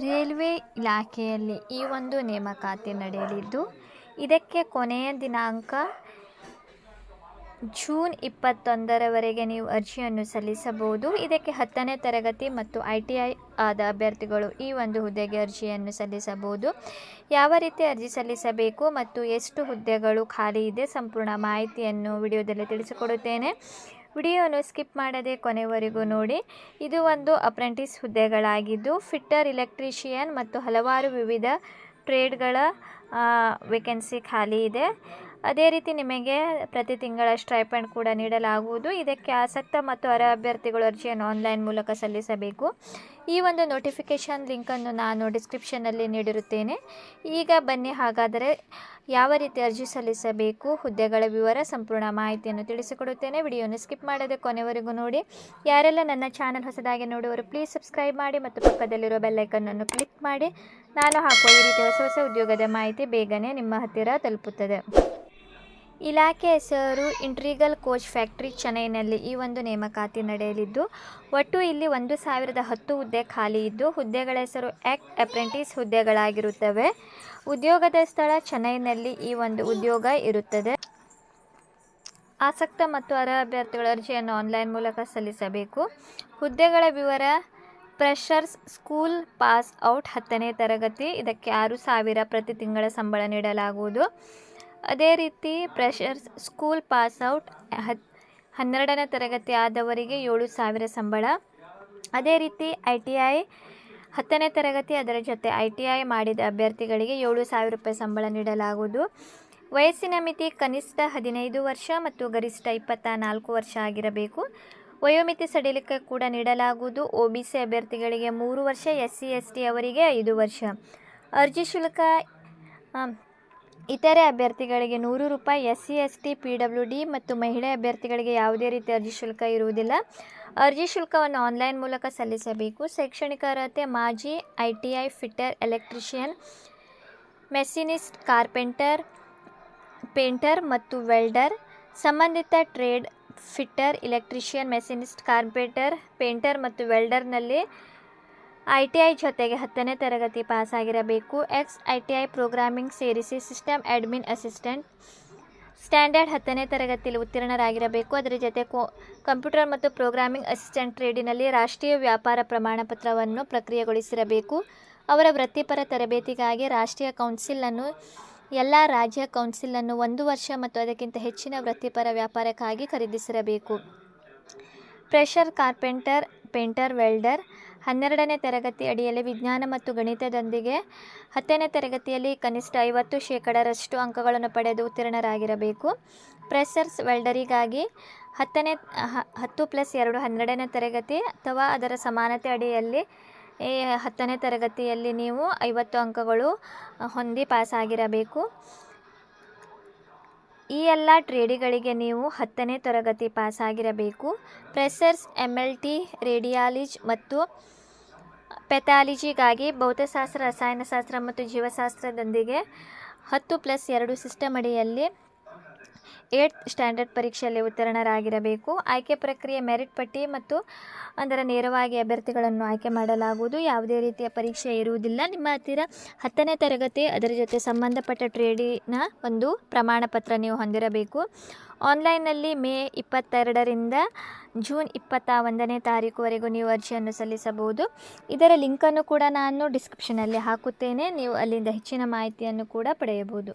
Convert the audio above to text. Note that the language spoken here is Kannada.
ರೈಲ್ವೆ ಇಲಾಖೆಯಲ್ಲಿ ಈ ಒಂದು ನೇಮಕಾತಿ ನಡೆಯಲಿದ್ದು ಇದಕ್ಕೆ ಕೊನೆಯ ದಿನಾಂಕ ಜೂನ್ ಇಪ್ಪತ್ತೊಂದರವರೆಗೆ ನೀವು ಅರ್ಜಿಯನ್ನು ಸಲ್ಲಿಸಬಹುದು. ಇದಕ್ಕೆ ಹತ್ತನೇ ತರಗತಿ ಮತ್ತು ಐ ಟಿ ಐ ಆದ ಅಭ್ಯರ್ಥಿಗಳು ಈ ಒಂದು ಹುದ್ದೆಗೆ ಅರ್ಜಿಯನ್ನು ಸಲ್ಲಿಸಬಹುದು. ಯಾವ ರೀತಿ ಅರ್ಜಿ ಸಲ್ಲಿಸಬೇಕು ಮತ್ತು ಎಷ್ಟು ಹುದ್ದೆಗಳು ಖಾಲಿ ಇದೆ ಸಂಪೂರ್ಣ ಮಾಹಿತಿಯನ್ನು ವಿಡಿಯೋದಲ್ಲಿ ತಿಳಿಸಿಕೊಡುತ್ತೇನೆ. ವಿಡಿಯೋವನ್ನು ಸ್ಕಿಪ್ ಮಾಡದೆ ಕೊನೆವರೆಗೂ ನೋಡಿ. ಇದು ಒಂದು ಅಪ್ರೆಂಟಿಸ್ ಹುದ್ದೆಗಳಾಗಿದ್ದು, ಫಿಟ್ಟರ್ ಇಲೆಕ್ಟ್ರಿಷಿಯನ್ ಮತ್ತು ಹಲವಾರು ವಿವಿಧ ಟ್ರೇಡ್ಗಳ ವೇಕೆನ್ಸಿ ಖಾಲಿ ಇದೆ. ಅದೇ ರೀತಿ ನಿಮಗೆ ಪ್ರತಿ ತಿಂಗಳ ಸ್ಟ್ರೈಪಂಡ್ ಕೂಡ ನೀಡಲಾಗುವುದು. ಇದಕ್ಕೆ ಆಸಕ್ತ ಮತ್ತು ಅರ ಅಭ್ಯರ್ಥಿಗಳು ಅರ್ಜಿಯನ್ನು ಆನ್ಲೈನ್ ಮೂಲಕ ಸಲ್ಲಿಸಬೇಕು. ಈ ಒಂದು ನೋಟಿಫಿಕೇಷನ್ ಲಿಂಕನ್ನು ನಾನು ಡಿಸ್ಕ್ರಿಪ್ಷನಲ್ಲಿ ನೀಡಿರುತ್ತೇನೆ. ಈಗ ಬನ್ನಿ ಹಾಗಾದರೆ ಯಾವ ರೀತಿ ಅರ್ಜಿ ಸಲ್ಲಿಸಬೇಕು, ಹುದ್ದೆಗಳ ವಿವರ, ಸಂಪೂರ್ಣ ಮಾಹಿತಿಯನ್ನು ತಿಳಿಸಿಕೊಡುತ್ತೇನೆ. ವಿಡಿಯೋನ ಸ್ಕಿಪ್ ಮಾಡದೆ ಕೊನೆವರೆಗೂ ನೋಡಿ. ಯಾರೆಲ್ಲ ನನ್ನ ಚಾನಲ್ ಹೊಸದಾಗಿ ನೋಡುವರು ಪ್ಲೀಸ್ ಸಬ್ಸ್ಕ್ರೈಬ್ ಮಾಡಿ ಮತ್ತು ಪಕ್ಕದಲ್ಲಿರೋ ಬೆಲ್ಲೈಕನ್ನನ್ನು ಕ್ಲಿಕ್ ಮಾಡಿ. ನಾನು ಹಾಕುವ ಈ ರೀತಿ ಹೊಸ ಹೊಸ ಉದ್ಯೋಗದ ಮಾಹಿತಿ ಬೇಗನೆ ನಿಮ್ಮ ಹತ್ತಿರ ತಲುಪುತ್ತದೆ. ಇಲಾಖೆ ಹೆಸರು ಇಂಟ್ರಿಗಲ್ ಕೋಚ್ ಫ್ಯಾಕ್ಟ್ರಿ ಚೆನ್ನೈನಲ್ಲಿ ಈ ಒಂದು ನೇಮಕಾತಿ ನಡೆಯಲಿದ್ದು, ಒಟ್ಟು ಇಲ್ಲಿ ಒಂದು ಸಾವಿರದ ಹತ್ತು ಹುದ್ದೆ ಖಾಲಿ ಇದ್ದು, ಹುದ್ದೆಗಳ ಹೆಸರು ಆ್ಯಕ್ಟ್ ಅಪ್ರೆಂಟಿಸ್ ಹುದ್ದೆಗಳಾಗಿರುತ್ತವೆ. ಉದ್ಯೋಗದ ಸ್ಥಳ ಚೆನ್ನೈನಲ್ಲಿ ಈ ಒಂದು ಉದ್ಯೋಗ ಇರುತ್ತದೆ. ಆಸಕ್ತ ಮತ್ತು ಅರ್ಹ ಅಭ್ಯರ್ಥಿಗಳ ಅರ್ಜಿಯನ್ನು ಆನ್ಲೈನ್ ಮೂಲಕ ಸಲ್ಲಿಸಬೇಕು. ಹುದ್ದೆಗಳ ವಿವರ ಪ್ರೆಷರ್ಸ್ ಸ್ಕೂಲ್ ಪಾಸ್ ಔಟ್ ಹತ್ತನೇ ತರಗತಿ, ಇದಕ್ಕೆ ಆರು ಸಾವಿರ ಪ್ರತಿ ತಿಂಗಳ ಸಂಬಳ ನೀಡಲಾಗುವುದು. ಅದೇ ರೀತಿ ಪ್ರೆಷರ್ಸ್ ಸ್ಕೂಲ್ ಪಾಸ್ ಔಟ್ ಹತ್ ಹನ್ನೆರಡನೇ ತರಗತಿ ಆದವರಿಗೆ ಏಳು ಸಾವಿರ ಸಂಬಳ. ಅದೇ ರೀತಿ ಐ ಟಿ ಐ ಹತ್ತನೇ ತರಗತಿ ಅದರ ಜೊತೆ ಐ ಟಿ ಐ ಮಾಡಿದ ಅಭ್ಯರ್ಥಿಗಳಿಗೆ ಏಳು ಸಾವಿರ ರೂಪಾಯಿ ಸಂಬಳ ನೀಡಲಾಗುವುದು. ವಯಸ್ಸಿನ ಮಿತಿ ಕನಿಷ್ಠ ಹದಿನೈದು ವರ್ಷ ಮತ್ತು ಗರಿಷ್ಠ ಇಪ್ಪತ್ತ ನಾಲ್ಕು ವರ್ಷ ಆಗಿರಬೇಕು. ವಯೋಮಿತಿ ಸಡಿಲಿಕೆ ಕೂಡ ನೀಡಲಾಗುವುದು. ಒ ಬಿ ಸಿ ಅಭ್ಯರ್ಥಿಗಳಿಗೆ ಮೂರು ವರ್ಷ, ಎಸ್ ಸಿ, ಎಸ್ ಟಿ ಅವರಿಗೆ ಐದು ವರ್ಷ. ಅರ್ಜಿ ಶುಲ್ಕ ಇತರೆ ಅಭ್ಯರ್ಥಿಗಳಿಗೆ ನೂರು ರೂಪಾಯಿ S C S T P W D ಮತ್ತು ಮಹಿಳೆ ಅಭ್ಯರ್ಥಿಗಳಿಗೆ ಯಾವುದೇ ರೀತಿ ಅರ್ಜಿ ಶುಲ್ಕ ಇರುವುದಿಲ್ಲ. ಅರ್ಜಿ ಶುಲ್ಕವನ್ನು ಆನ್ಲೈನ್ ಮೂಲಕ ಸಲ್ಲಿಸಬೇಕು. ಶೈಕ್ಷಣಿಕ ಅರ್ಹತೆ, ಮಾಜಿ I T I fitter, electrician, machinist, carpenter, painter ಮತ್ತು ವೆಲ್ಡರ್, ಸಂಬಂಧಿತ trade fitter, electrician, machinist, carpenter, painter ಮತ್ತು ವೆಲ್ಡರ್ನಲ್ಲಿ ಐ ಟಿ ಐ ಜೊತೆಗೆ ಹತ್ತನೇ ತರಗತಿ ಪಾಸಾಗಿರಬೇಕು. Ex I T I programming ಸೇರಿಸಿ ಸಿಸ್ಟಮ್ ಅಡ್ಮಿನ್ ಅಸಿಸ್ಟೆಂಟ್. ಸ್ಟ್ಯಾಂಡರ್ಡ್ ಹತ್ತನೇ ತರಗತಿಯಲ್ಲಿ ಉತ್ತೀರ್ಣರಾಗಿರಬೇಕು. ಅದರ ಜೊತೆ ಕಂಪ್ಯೂಟರ್ ಮತ್ತು ಪ್ರೋಗ್ರಾಮಿಂಗ್ ಅಸಿಸ್ಟೆಂಟ್ ಟ್ರೇಡಿನಲ್ಲಿ ರಾಷ್ಟ್ರೀಯ ವ್ಯಾಪಾರ ಪ್ರಮಾಣಪತ್ರವನ್ನು ಪ್ರಕ್ರಿಯೆಗೊಳಿಸಿರಬೇಕು. ಅವರ ವೃತ್ತಿಪರ ತರಬೇತಿಗಾಗಿ ರಾಷ್ಟ್ರೀಯ ಕೌನ್ಸಿಲನ್ನು, ಎಲ್ಲ ರಾಜ್ಯ ಕೌನ್ಸಿಲನ್ನು ಒಂದು ವರ್ಷ ಮತ್ತು ಅದಕ್ಕಿಂತ ಹೆಚ್ಚಿನ ವೃತ್ತಿಪರ ವ್ಯಾಪಾರಕ್ಕಾಗಿ ಖರೀದಿಸಿರಬೇಕು. ಪ್ರೆಷರ್ ಕಾರ್ಪೆಂಟರ್, ಪೇಂಟರ್, ವೆಲ್ಡರ್ ಹನ್ನೆರಡನೇ ತರಗತಿ ಅಡಿಯಲ್ಲಿ ವಿಜ್ಞಾನ ಮತ್ತು ಗಣಿತದೊಂದಿಗೆ ಹತ್ತನೇ ತರಗತಿಯಲ್ಲಿ ಕನಿಷ್ಠ ಐವತ್ತು ಶೇಕಡರಷ್ಟು ಅಂಕಗಳನ್ನು ಪಡೆದು ಉತ್ತೀರ್ಣರಾಗಿರಬೇಕು. ಪ್ರೆಸರ್ಸ್ ವೆಲ್ಡರಿಗಾಗಿ ಹತ್ತನೇ ಹತ್ತು ಪ್ಲಸ್ ಎರಡು ಹನ್ನೆರಡನೇ ತರಗತಿ ಅಥವಾ ಅದರ ಸಮಾನತೆ ಅಡಿಯಲ್ಲಿ ಈ ಹತ್ತನೇ ತರಗತಿಯಲ್ಲಿ ನೀವು ಐವತ್ತು ಅಂಕಗಳು ಹೊಂದಿ ಪಾಸಾಗಿರಬೇಕು. ಈ ಎಲ್ಲ ಟ್ರೇಡಿಗಳಿಗೆ ನೀವು ಹತ್ತನೇ ತರಗತಿ ಪಾಸಾಗಿರಬೇಕು. Freshers M L T radiology ಮತ್ತು ಪೆಥಾಲಜಿಗಾಗಿ ಭೌತಶಾಸ್ತ್ರ, ರಸಾಯನಶಾಸ್ತ್ರ ಮತ್ತು ಜೀವಶಾಸ್ತ್ರದೊಂದಿಗೆ ಹತ್ತು ಪ್ಲಸ್ ಎರಡು ಸಿಸ್ಟಮ್ ಅಡಿಯಲ್ಲಿ ಏಟ್ ಸ್ಟ್ಯಾಂಡರ್ಡ್ ಪರೀಕ್ಷೆಯಲ್ಲಿ ಉತ್ತೀರ್ಣರಾಗಿರಬೇಕು. ಆಯ್ಕೆ ಪ್ರಕ್ರಿಯೆ ಮೆರಿಟ್ ಪಟ್ಟಿ ಮತ್ತು ಅದರ ನೇರವಾಗಿ ಅಭ್ಯರ್ಥಿಗಳನ್ನು ಆಯ್ಕೆ ಮಾಡಲಾಗುವುದು. ಯಾವುದೇ ರೀತಿಯ ಪರೀಕ್ಷೆ ಇರುವುದಿಲ್ಲ. ನಿಮ್ಮ ಹತ್ತಿರ ಹತ್ತನೇ ತರಗತಿ, ಅದರ ಜೊತೆ ಸಂಬಂಧಪಟ್ಟ ಟ್ರೇಡಿನ ಒಂದು ಪ್ರಮಾಣ ಪತ್ರ ನೀವು ಹೊಂದಿರಬೇಕು. ಆನ್ಲೈನ್ನಲ್ಲಿ ಮೇ ಇಪ್ಪತ್ತೆರಡರಿಂದ ಜೂನ್ ಇಪ್ಪತ್ತ ಒಂದನೇ ತಾರೀಕುವರೆಗೂ ನೀವು ಅರ್ಜಿಯನ್ನು ಸಲ್ಲಿಸಬಹುದು. ಇದರ ಲಿಂಕನ್ನು ಕೂಡ ನಾನು ಡಿಸ್ಕ್ರಿಪ್ಷನಲ್ಲಿ ಹಾಕುತ್ತೇನೆ. ನೀವು ಅಲ್ಲಿಂದ ಹೆಚ್ಚಿನ ಮಾಹಿತಿಯನ್ನು ಕೂಡ ಪಡೆಯಬಹುದು.